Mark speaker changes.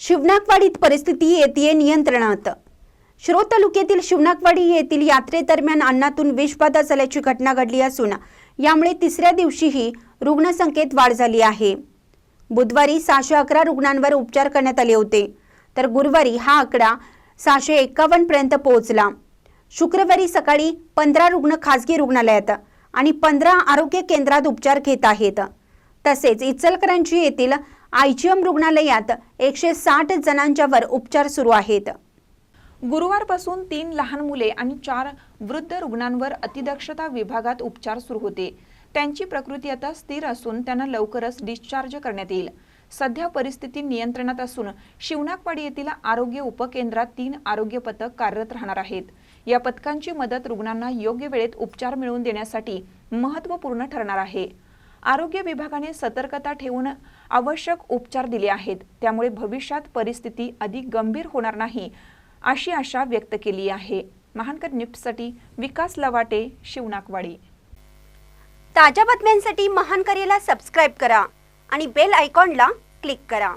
Speaker 1: शिवनाकवाडीत परिस्थिती येते नियंत्रणात. शिरोळ तालुक्यातील शिवनाकवाडी येथील यात्रेदरम्यान अन्नातून विषबाधा झाल्याची घटना घडली असून यामुळे तिसऱ्या दिवशीही रुग्णसंख्येत वाढ झाली आहे. बुधवारी सहाशे अकरा रुग्णांवर उपचार करण्यात आले होते तर गुरुवारी हा आकडा सहाशे एकावन्न पर्यंत पोहोचला. शुक्रवारी सकाळी पंधरा रुग्ण खासगी रुग्णालयात आणि पंधरा आरोग्य केंद्रात उपचार घेत आहेत. तसेच इचलकरांची येथील आयजीएम रुग्णालयात एकशे साठ जणांच्यावर उपचार सुरू आहेत.
Speaker 2: गुरुवारपासून तीन लहान मुले आणि चार वृद्ध रुग्णांवर अतिदक्षता विभागात उपचार सुरू होते. त्यांची प्रकृती आता स्थिर असून त्यांना लवकरच डिस्चार्ज करण्यात येईल. सध्या परिस्थिती नियंत्रणात असून शिवनाकवाडी येथील आरोग्य उपकेंद्रात तीन आरोग्य पथक कार्यरत राहणार आहेत. या पथकांची मदत रुग्णांना योग्य वेळेत उपचार मिळवून देण्यासाठी महत्त्वपूर्ण ठरणार आहे. आरोग्य विभागाने सतर्कता ठेवून आवश्यक उपचार दिले आहेत. त्यामुळे भविष्यात परिस्थिती अधिक गंभीर होणार नाही अशी आशा व्यक्त केली आहे. महानकर न्यूजसाठी विकास लवाटे शिवनाकवाडी
Speaker 1: ताज्या बातम्यांसाठी महानकरेला सबस्क्राईब करा आणि बेल आयकॉनला क्लिक करा.